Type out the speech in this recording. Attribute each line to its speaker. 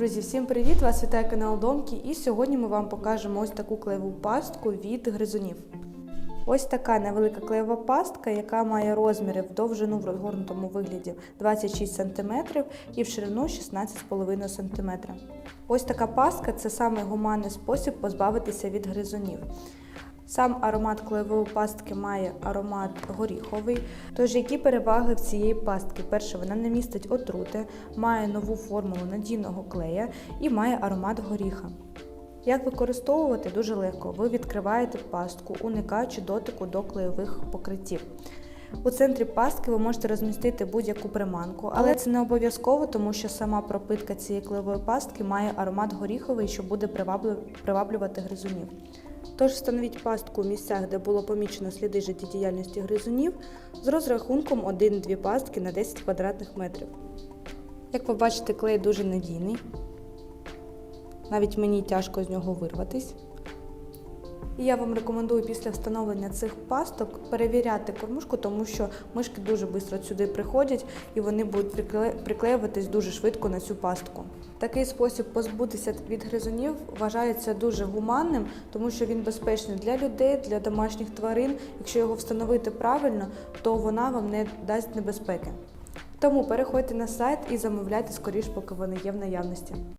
Speaker 1: Друзі, всім привіт! Вас вітає канал Домки, і сьогодні ми вам покажемо ось таку клеєву пастку від гризунів. Ось така невелика клеєва пастка, яка має розміри в довжину в розгорнутому вигляді 26 см і в ширину 16,5 см. Ось така пастка це саме гуманний спосіб позбавитися від гризунів. Сам аромат клеєвої пастки має аромат горіховий. Тож, які переваги в цієї пастки? Перше, вона не містить отрути, має нову формулу надійного клея і має аромат горіха. Як використовувати дуже легко. Ви відкриваєте пастку, уникаючи дотику до клеєвих покриттів. У центрі пастки ви можете розмістити будь-яку приманку, але це не обов'язково, тому що сама пропитка цієї клеєвої пастки має аромат горіховий, що буде приваблювати гризунів. Тож встановіть пастку у місцях, де було помічено сліди життєдіяльності гризунів, з розрахунком 1-2 пастки на 10 квадратних метрів. Як ви бачите, клей дуже надійний. Навіть мені тяжко з нього вирватись. І я вам рекомендую після встановлення цих пасток перевіряти кормушку, тому що мишки дуже швидко сюди приходять і вони будуть приклеюватись дуже швидко на цю пастку. Такий спосіб позбутися від гризунів вважається дуже гуманним, тому що він безпечний для людей, для домашніх тварин. Якщо його встановити правильно, то вона вам не дасть небезпеки. Тому переходьте на сайт і замовляйте скоріш, поки вони є в наявності.